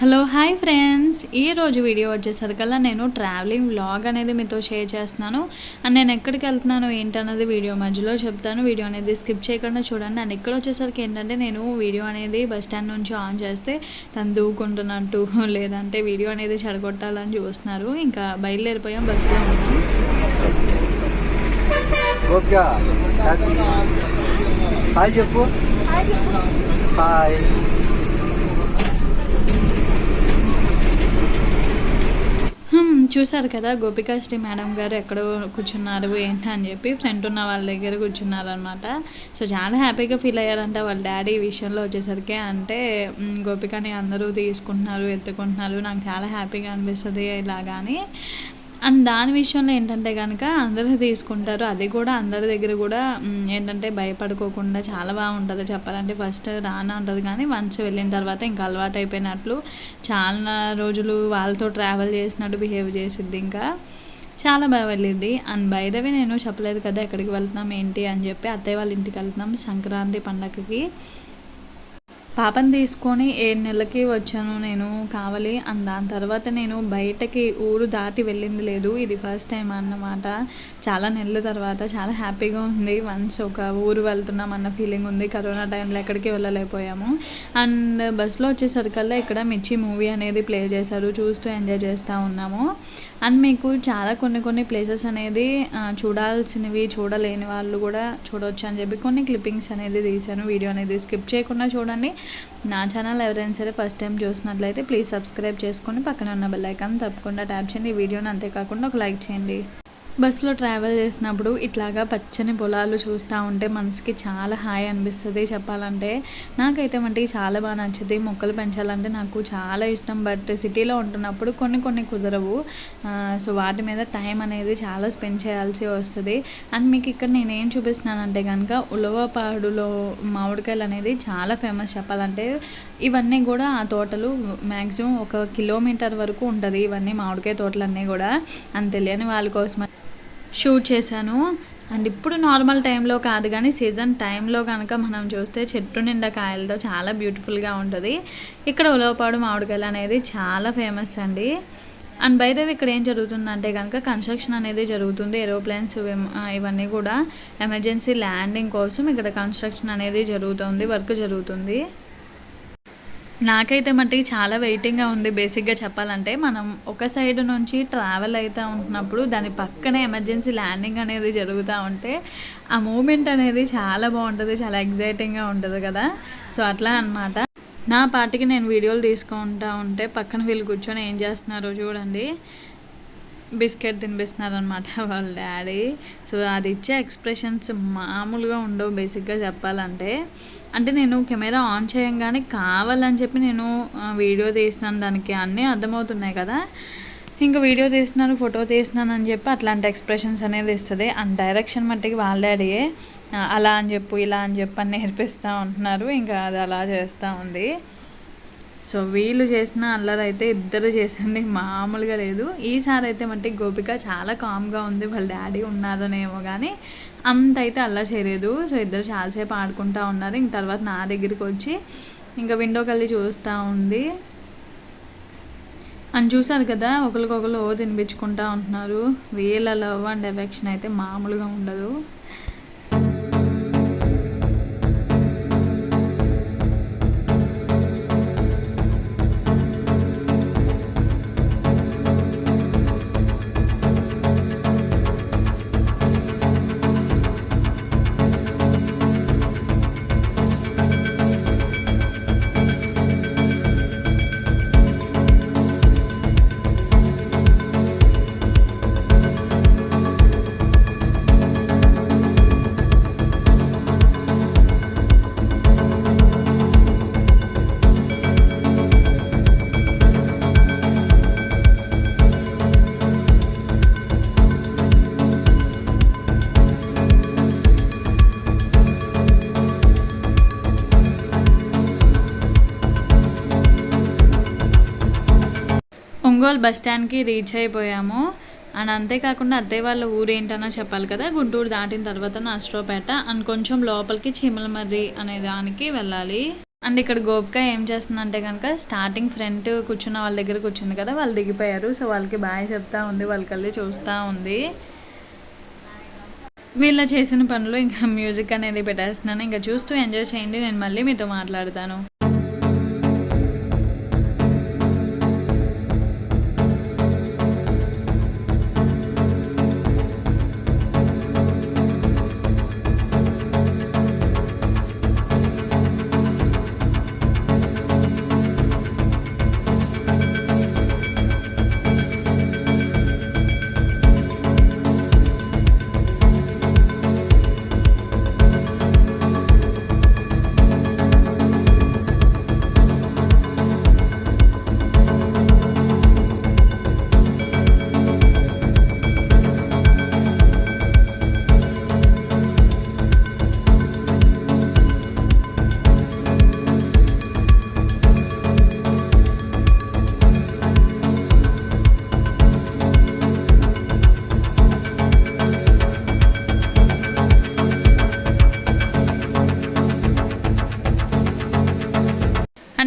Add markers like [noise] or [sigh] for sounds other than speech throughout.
Hello hi friends. ఈ రోజు video వచ్చేసరికల్లా నేను ట్రావెలింగ్ వ్లాగ్ అనేది మీతో షేర్ చేస్తున్నాను. అండ్ నేను ఎక్కడికి వెళ్తున్నాను ఏంటన్నది వీడియో మధ్యలో చెప్తాను. వీడియో అనేది స్కిప్ చేయకుండా చూడండి. అండ్ ఇక్కడ వచ్చేసరికి ఏంటంటే నేను వీడియో అనేది బస్ స్టాండ్ నుంచి ఆన్ చేస్తే తను దూకుంటున్నట్టు [laughs] లేదంటే వీడియో అనేది చెడగొట్టాలని చూస్తున్నారు. ఇంకా బయలుదేరిపోయాం బస్సులో ఉన్నాం. చెప్పు. హాయ్. చూశారు కదా గోపికాశ్రీ మేడం గారు ఎక్కడ కూర్చున్నారు ఏంటి అని చెప్పి ఫ్రంట్ ఉన్న వాళ్ళ దగ్గర కూర్చున్నారు అనమాట సో చాలా హ్యాపీగా ఫీల్ అయ్యారంట వాళ్ళ డాడీ ఈ విషయంలో వచ్చేసరికి. అంటే గోపికని అందరూ తీసుకుంటున్నారు ఎత్తుకుంటున్నారు నాకు చాలా హ్యాపీగా అనిపిస్తుంది ఇలాగా అని అండ్ దాని విషయంలో ఏంటంటే కనుక అందరూ తీసుకుంటారు. అది కూడా అందరి దగ్గర కూడా ఏంటంటే భయపడుకోకుండా చాలా బాగుంటుంది చెప్పాలంటే. ఫస్ట్ రానా ఉంటుంది కానీ వన్స్ వెళ్ళిన తర్వాత ఇంకా అలవాటు అయిపోయినట్లు చాలా రోజులు వాళ్ళతో ట్రావెల్ చేసినట్టు బిహేవ్ చేసిద్ది ఇంకా. చాలా బాగా వెళ్ళింది అండ్ బయదవి నేను చెప్పలేదు కదా ఎక్కడికి వెళ్తున్నాం ఏంటి అని చెప్పి అత్తయ్య వాళ్ళ ఇంటికి వెళ్తున్నాం సంక్రాంతి పండగకి. పాపం తీసుకొని ఏడు నెలలకి వచ్చాను నేను కావాలి. అండ్ దాని తర్వాత నేను బయటకి ఊరు దాటి వెళ్ళింది లేదు. ఇది ఫస్ట్ టైం అన్నమాట. చాలా నెలల తర్వాత చాలా హ్యాపీగా ఉంది. వన్స్ ఒక ఊరు వెళ్తున్నాం అన్న ఫీలింగ్ ఉంది. కరోనా టైంలో ఎక్కడికి వెళ్ళలేకపోయాము. అండ్ బస్సులో వచ్చేసరికల్లా ఇక్కడ మిర్చి మూవీ అనేది ప్లే చేశారు. చూస్తూ ఎంజాయ్ చేస్తూ ఉన్నాము. అండ్ మీకు చాలా కొన్ని కొన్ని ప్లేసెస్ అనేది చూడాల్సినవి చూడలేని వాళ్ళు కూడా చూడవచ్చు అని చెప్పి కొన్ని క్లిప్పింగ్స్ అనేది తీశాను. వీడియో అనేది స్కిప్ చేయకుండా చూడండి. నా ఛానల్ ఎవరైనా సరే ఫస్ట్ టైం చూసినట్లయితే ప్లీజ్ సబ్స్క్రైబ్ చేసుకొని పక్కన ఉన్న బెల్ ఐకాన్ తప్పకుండా ట్యాప్ చేయండి. ఈ వీడియోని అంతేకాకుండా ఒక లైక్ చేయండి. బస్సులో ట్రావెల్ చేసినప్పుడు ఇట్లాగా పచ్చని పొలాలు చూస్తూ ఉంటే మనసుకి చాలా హాయి అనిపిస్తుంది చెప్పాలంటే. నాకైతే మట్టి చాలా బాగా నచ్చింది మొక్కలు పెంచాలంటే నాకు చాలా ఇష్టం. బట్ సిటీలో ఉంటున్నప్పుడు కొన్ని కొన్ని కుదరవు. సో వాటి మీద టైం అనేది చాలా స్పెండ్ చేయాల్సి వస్తుంది. అండ్ మీకు ఇక్కడ నేనేం చూపిస్తున్నానంటే కనుక ఉలవపాడులో మామిడికాయలు అనేది చాలా ఫేమస్ చెప్పాలంటే. ఇవన్నీ కూడా ఆ తోటలు మ్యాక్సిమం ఒక కిలోమీటర్ వరకు ఉంటుంది. ఇవన్నీ మామిడికాయ తోటలన్నీ కూడా. అని తెలియని వాళ్ళ కోసం షూట్ చేశాను. అండ్ ఇప్పుడు నార్మల్ టైంలో కాదు కానీ సీజన్ టైంలో కనుక మనం చూస్తే చెట్టు నిండా కాయలతో చాలా బ్యూటిఫుల్గా ఉంటుంది. ఇక్కడ ఉలవపాడు మామిడికాయలు అనేది చాలా ఫేమస్ అండి. అండ్ బై ద ఇక్కడ ఏం జరుగుతుందంటే కనుక కన్స్ట్రక్షన్ అనేది జరుగుతుంది ఏరోప్లేన్స్ ఇవన్నీ కూడా. ఎమర్జెన్సీ ల్యాండింగ్ కోసం ఇక్కడ కన్స్ట్రక్షన్ అనేది జరుగుతుంది వర్క్ జరుగుతుంది. నాకైతే మట్టి చాలా వెయిటింగ్గా ఉంది బేసిక్గా చెప్పాలంటే. మనం ఒక సైడ్ నుంచి ట్రావెల్ అవుతూ ఉంటున్నప్పుడు దాని పక్కనే ఎమర్జెన్సీ ల్యాండింగ్ అనేది జరుగుతూ ఉంటే ఆ మూమెంట్ అనేది చాలా బాగుంటుంది చాలా ఎగ్జైటింగ్గా ఉంటుంది కదా. సో అట్లా అన్నమాట. నా పాటికి నేను వీడియోలు తీసుకుంటా ఉంటే పక్కన వీళ్ళు కూర్చొని ఏం చేస్తున్నారో చూడండి. బిస్కెట్ తినిపిస్తున్నారు అనమాట [laughs] వాళ్ళ డాడీ. సో అది ఇచ్చే ఎక్స్ప్రెషన్స్ మామూలుగా ఉండవు బేసిక్గా చెప్పాలంటే. అంటే నేను కెమెరా ఆన్ చేయంగానే కావాలని చెప్పి నేను వీడియో తీసినాను దానికి అన్నీ అర్థమవుతున్నాయి కదా. ఇంకా వీడియో తీస్తున్నాను ఫోటో తీసినాను అని చెప్పి అట్లాంటి ఎక్స్ప్రెషన్స్ అనేది ఇస్తుంది. అండ్ డైరెక్షన్ మట్టికి వాళ్ళ డాడీయే అలా అని చెప్పు ఇలా అని చెప్పి అని నేర్పిస్తూ ఉంటున్నారు. ఇంకా అది అలా చేస్తూ ఉంది. సో వీళ్ళు చేసిన అల్లరి అయితే ఇద్దరు చేసింది మామూలుగా లేదు. ఈసారి అయితే మట్టి గోపిక చాలా కామ్గా ఉంది. వాళ్ళ డాడీ ఉన్నారనేమో కానీ అంత అయితే అల్లరి చేయలేదు. సో ఇద్దరు చాలాసేపు ఆడుకుంటూ ఉన్నారు. ఇంక తర్వాత నా దగ్గరికి వచ్చి ఇంకా విండో కళ్ళి చూస్తూ ఉంది. అని చూశారు కదా ఒకరికొకరు తినిపించుకుంటా ఉంటున్నారు. వీళ్ళ లవ్ అండ్ ఎఫెక్షన్ అయితే మామూలుగా ఉండదు. ఒంగోలు బస్ స్టాండ్కి రీచ్ అయిపోయాము. అండ్ అంతేకాకుండా అత్తయ్య వాళ్ళ ఊరు ఏంటనో చెప్పాలి కదా గుంటూరు దాటిన తర్వాత నష్టోపేట అండ్ కొంచెం లోపలికి చీమలమర్రి అనే దానికి వెళ్ళాలి. అండ్ ఇక్కడ గోపిక ఏం చేస్తుందంటే కనుక స్టార్టింగ్ ఫ్రంట్ కూర్చున్న వాళ్ళ దగ్గర కూర్చుంది కదా వాళ్ళు దిగిపోయారు. సో వాళ్ళకి బాయ్ చెప్తా ఉంది వాళ్ళకి చూస్తూ ఉంది. వీళ్ళ చేసిన పనులు ఇంకా మ్యూజిక్ అనేది పెట్టేస్తున్నాను. ఇంకా చూస్తూ ఎంజాయ్ చేయండి నేను మళ్ళీ మీతో మాట్లాడతాను.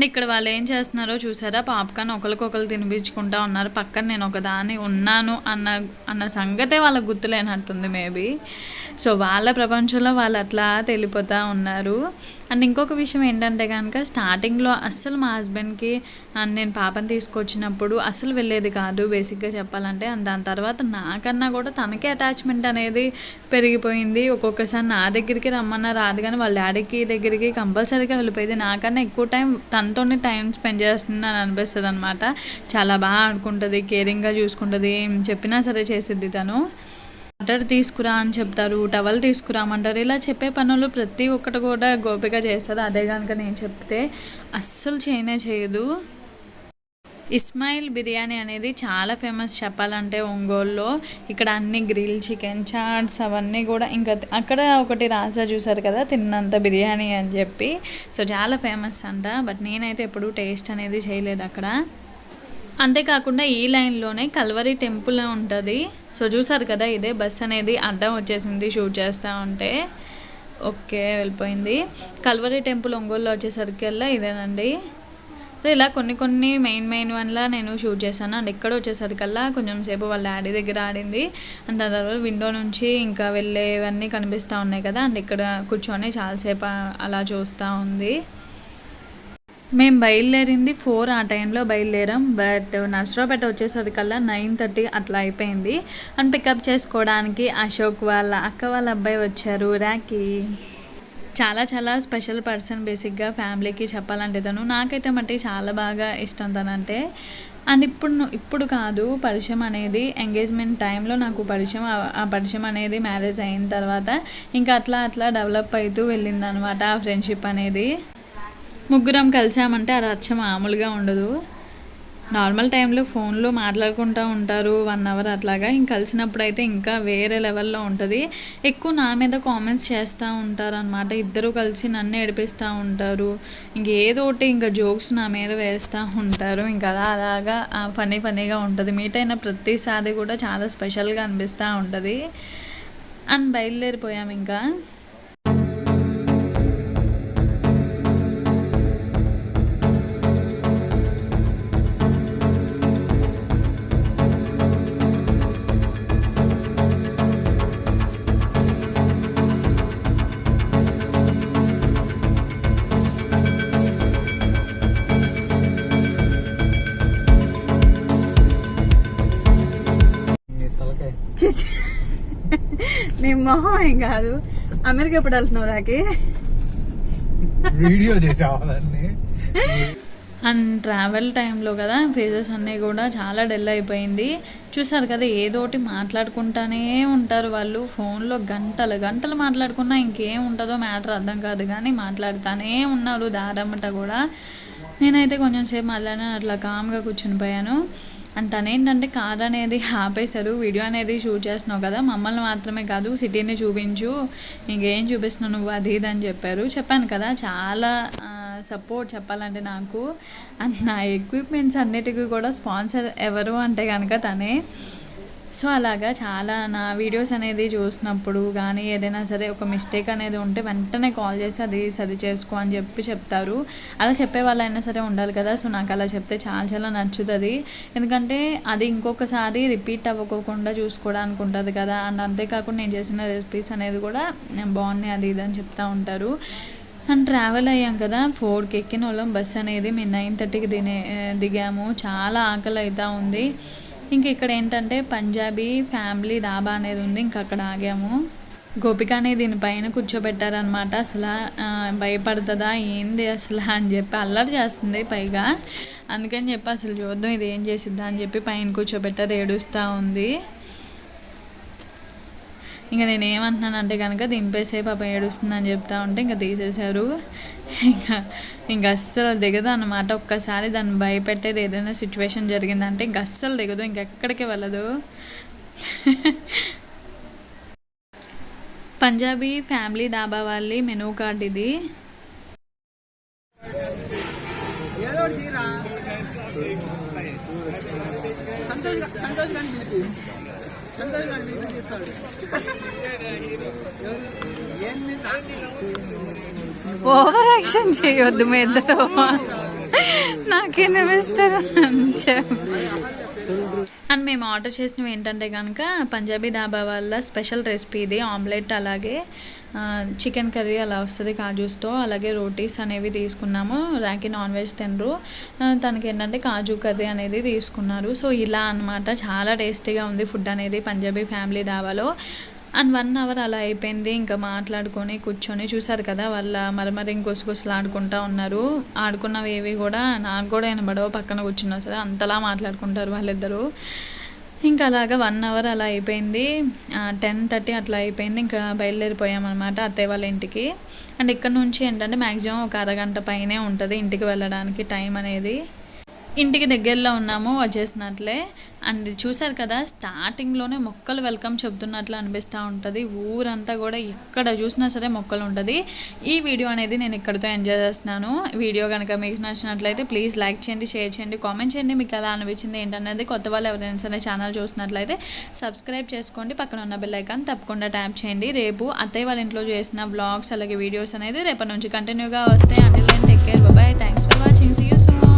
అండ్ ఇక్కడ వాళ్ళు ఏం చేస్తున్నారో చూసారా? పాప్కార్న్ ఒకరికొకరు తినిపించుకుంటా ఉన్నారు. పక్కన నేను ఒక ఉన్నాను అన్న అన్న సంగతే వాళ్ళకి గుర్తులేనట్టుంది మేబీ. సో వాళ్ళ ప్రపంచంలో వాళ్ళు అట్లా తెలిపోతూ ఉన్నారు. అండ్ ఇంకొక విషయం ఏంటంటే కనుక స్టార్టింగ్లో అస్సలు మా హస్బెండ్కి అండ్ నేను పాపని తీసుకొచ్చినప్పుడు అసలు వెళ్ళేది కాదు బేసిక్గా చెప్పాలంటే. అండ్ దాని తర్వాత నాకన్నా కూడా తనకే అటాచ్మెంట్ అనేది పెరిగిపోయింది. ఒక్కొక్కసారి నా దగ్గరికి రమ్మన్నా రాదు కానీ వాళ్ళ డాడీకి దగ్గరికి కంపల్సరీగా వెళ్ళిపోయింది. నాకన్నా ఎక్కువ టైం తన తనతోనే టైం స్పెండ్ చేస్తుంది అని అనిపిస్తుంది అనమాట చాలా బాగా ఆడుకుంటుంది కేరింగ్గా చూసుకుంటుంది. ఏం చెప్పినా సరే చేసిద్ది తను. వాటర్ తీసుకురా అని చెప్తారు టవల్ తీసుకురామంటారు. ఇలా చెప్పే పనులు ప్రతి ఒక్కటి కూడా గోపిక చేస్తారు అదే కనుక నేను చెప్తే అస్సలు చేయనే చేయదు. ఇస్మాయిల్ బిర్యానీ అనేది చాలా ఫేమస్ చెప్పాలంటే ఒంగోలులో. ఇక్కడ అన్ని గ్రిల్ చికెన్ చాట్స్ అవన్నీ కూడా ఇంకా అక్కడ ఒకటి రాసా చూసారు కదా తిన్నంత బిర్యానీ అని చెప్పి. సో చాలా ఫేమస్ అంట. బట్ నేనైతే ఎప్పుడూ టేస్ట్ అనేది చేయలేదు అక్కడ. అంతేకాకుండా ఈ లైన్లోనే కల్వరి టెంపుల్ ఉంటుంది. సో చూసారు కదా ఇదే బస్ అనేది అడ్డం వచ్చేసింది షూట్ చేస్తూ ఉంటే. ఓకే వెళ్ళిపోయింది. కల్వరి టెంపుల్ ఒంగోలులో వచ్చేసరికల్లా ఇదేనండి. సో ఇలా కొన్ని కొన్ని మెయిన్ మెయిన్ వన్లా నేను షూట్ చేశాను. అండ్ ఇక్కడ వచ్చేసరికల్లా కొంచెం సేపు వాళ్ళ డాడీ దగ్గర ఆడింది. అండ్ దాని తర్వాత విండో నుంచి ఇంకా వెళ్ళేవన్నీ కనిపిస్తూ ఉన్నాయి కదా. అండ్ ఇక్కడ కూర్చొని చాలాసేపు అలా చూస్తూ ఉంది. మేము బయలుదేరింది ఫోర్ ఆ టైంలో బయలుదేరాం. బట్ నర్సరావుపేట వచ్చేసరికల్లా నైన్ థర్టీ అట్లా అయిపోయింది. అండ్ పికప్ చేసుకోవడానికి అశోక్ వాళ్ళ అక్క వాళ్ళ అబ్బాయి వచ్చారు. రాకీ చాలా చాలా స్పెషల్ పర్సన్ బేసిక్గా ఫ్యామిలీకి చెప్పాలంటే తను. నాకైతే మట్టి చాలా బాగా ఇష్టం తనంటే. అండ్ ఇప్పుడు ఇప్పుడు కాదు పరిచయం అనేది ఎంగేజ్మెంట్ టైంలో నాకు పరిచయం ఆ- ఆ పరిచయం అనేది మ్యారేజ్ అయిన తర్వాత ఇంకా అట్లా అట్లా డెవలప్ అవుతూ వెళ్ళింది అనమాట ఆ ఫ్రెండ్షిప్ అనేది. ముగ్గురం కలిసామంటే ఆ రచ్చ మామూలుగా ఉండదు. నార్మల్ టైంలో ఫోన్లో మాట్లాడుకుంటూ ఉంటారు వన్ అవర్ అట్లాగా. ఇంక కలిసినప్పుడు అయితే ఇంకా వేరే లెవెల్లో ఉంటుంది. ఎక్కువ నా మీద కామెంట్స్ చేస్తూ ఉంటారు అనమాట ఇద్దరు కలిసి నన్ను ఏడిపిస్తూ ఉంటారు. ఇంకేదో ఒకటి ఇంకా జోక్స్ నా మీద వేస్తూ ఉంటారు. ఇంకా అలా అలాగా ఫనీ ఫనీగా ఉంటుంది. మీట్ అయిన ప్రతిసారి కూడా చాలా స్పెషల్గా అనిపిస్తూ ఉంటుంది. అని బయలుదేరిపోయాం ఇంకా. మొహం ఏం కాదు. అమెరికా ఎప్పుడు వెళ్తున్నావు రాకి వీడియో చేసావా దాన్ని అండ్ ట్రావెల్ టైంలో కదా ఫేజెస్ అన్నీ కూడా చాలా డల్ అయిపోయింది. చూసారు కదా ఏదో ఒకటి మాట్లాడుకుంటానే ఉంటారు వాళ్ళు. ఫోన్లో గంటలు గంటలు మాట్లాడుకున్నా ఇంకేం ఉంటుందో మ్యాటర్ అర్థం కాదు కానీ మాట్లాడుతానే ఉన్నారు దారమ్మట కూడా. నేనైతే కొంచెం సేపు మాట్లాడిన అట్లా కామ్గా కూర్చుని పోయాను. అండ్ తనేంటంటే కార్ అనేది ఆపేశారు వీడియో అనేది షూట్ చేస్తున్నావు కదా మమ్మల్ని మాత్రమే కాదు సిటీని చూపించు ఇంకేం చూపిస్తున్నావు నువ్వు అది ఇది అని చెప్పారు. చెప్పాను కదా చాలా సపోర్ట్ చెప్పాలంటే నాకు. అండ్ నా ఎక్విప్మెంట్స్ అన్నిటికీ కూడా స్పాన్సర్ ఎవరు అంటే కనుక తనే. సో అలాగా చాలా నా వీడియోస్ అనేది చూసినప్పుడు కానీ ఏదైనా సరే ఒక మిస్టేక్ అనేది ఉంటే వెంటనే కాల్ చేసి అది సరి చేసుకో అని చెప్పి చెప్తారు. అలా చెప్పే వాళ్ళైనా సరే ఉండాలి కదా. సో నాకు అలా చెప్తే చాలా చాలా నచ్చుతుంది. ఎందుకంటే అది ఇంకొకసారి రిపీట్ అవ్వకోకుండా చూసుకోవడానికి ఉంటుంది కదా. అండ్ అంతేకాకుండా నేను చేసిన రెసిపీస్ అనేది కూడా బాగున్నాయి అది ఇది అని చెప్తూ ఉంటారు. అండ్ ట్రావెల్ అయ్యాం కదా. ఫోర్కి ఎక్కిన వాళ్ళం బస్ అనేది మేము నైన్ థర్టీకి దినే దిగాము. చాలా ఆకలి అవుతూ ఉంది. ఇంక ఇక్కడ ఏంటంటే పంజాబీ ఫ్యామిలీ డాబా అనేది ఉంది ఇంక అక్కడ ఆగాము. గోపిక దీనిపైన కూర్చోబెట్టారనమాట అసలు భయపడుతుందా ఏంది అసలు అని చెప్పి అల్లరి చేస్తుంది పైగా. అందుకని చెప్పి అసలు చూద్దాం ఇది ఏం చేసిద్దా అని చెప్పి పైన కూర్చోబెట్టారు ఏడుస్తూ ఉంది. ఇంకా నేను ఏమంటున్నానంటే కనుక దింపేసే పాప ఏడుస్తుందని చెప్తా ఉంటే ఇంకా తీసేశారు. ఇంకా ఇంకా అస్సలు దిగదు అనమాట ఒక్కసారి దాన్ని భయపెట్టేది ఏదైనా సిచ్యువేషన్ జరిగిందంటే ఇంకా అస్సలు దిగదు. ఇంకెక్కడికి వెళ్ళదు. పంజాబీ ఫ్యామిలీ డాబా వాళ్ళి మెనూ కార్డ్ ఇది. సంతోష్ సంతోష్ ఓవర్ యాక్షన్ చేయొద్దు మీ ఇద్దరు. నాకేం అనిపిస్తారు అండ్ మేము ఆర్డర్ చేసినవి ఏంటంటే కనుక పంజాబీ డాబా వాళ్ళ స్పెషల్ రెసిపీ ఇది ఆమ్లెట్ అలాగే చికెన్ కర్రీ అలా వస్తుంది కాజూస్తో అలాగే రోటీస్ అనేవి తీసుకున్నాము. రాకి నాన్ వెజ్ తినరు. తనకి ఏంటంటే కాజు కర్రీ అనేది తీసుకున్నారు. సో ఇలా అన్నమాట. చాలా టేస్టీగా ఉంది ఫుడ్ అనేది పంజాబీ ఫ్యామిలీ డాబాలో. అండ్ వన్ అవర్ అలా అయిపోయింది. ఇంకా మాట్లాడుకొని కూర్చొని చూసారు కదా వాళ్ళ మరమరి ఇంకొసుకొసలు ఆడుకుంటా ఉన్నారు. ఆడుకున్నవి ఏవి కూడా నాకు కూడా వినబడవు. పక్కన కూర్చున్నా సరే అంతలా మాట్లాడుకుంటారు వాళ్ళిద్దరూ. ఇంకా అలాగా వన్ అవర్ అలా అయిపోయింది. టెన్ థర్టీ అట్లా అయిపోయింది. ఇంకా బయలుదేరిపోయామన్నమాట అత్తయ్య వాళ్ళ ఇంటికి. అండ్ ఇక్కడ నుంచి ఏంటంటే మ్యాక్సిమం ఒక అరగంట పైనే ఉంటుంది ఇంటికి వెళ్ళడానికి టైం అనేది. ఇంటికి దగ్గరలో ఉన్నాము వచ్చేసినట్లే అండ్ చూసారు కదా స్టార్టింగ్లోనే మొక్కలు వెల్కమ్ చెప్తున్నట్లు అనిపిస్తూ ఉంటుంది. ఊరంతా కూడా ఎక్కడ చూసినా సరే మొక్కలు ఉంటుంది. ఈ వీడియో అనేది నేను ఇక్కడితో ఎంజాయ్ చేస్తున్నాను వీడియో కనుక మీకు నచ్చినట్లయితే ప్లీజ్ లైక్ చేయండి షేర్ చేయండి కామెంట్ చేయండి. మీకు ఎలా అనిపించింది ఏంటనేది కొత్త వాళ్ళు ఎవరైనా సరే ఛానల్ చూసినట్లయితే సబ్స్క్రైబ్ చేసుకోండి. పక్కన ఉన్న బెల్ ఐకాన్ తప్పకుండా ట్యాప్ చేయండి. రేపు అత్తయ్య వాళ్ళ ఇంట్లో చేసిన బ్లాగ్స్ అలాగే వీడియోస్ అనేది రేపటి నుంచి కంటిన్యూగా వస్తాయి. అంటే take care bye thanks for watching see you so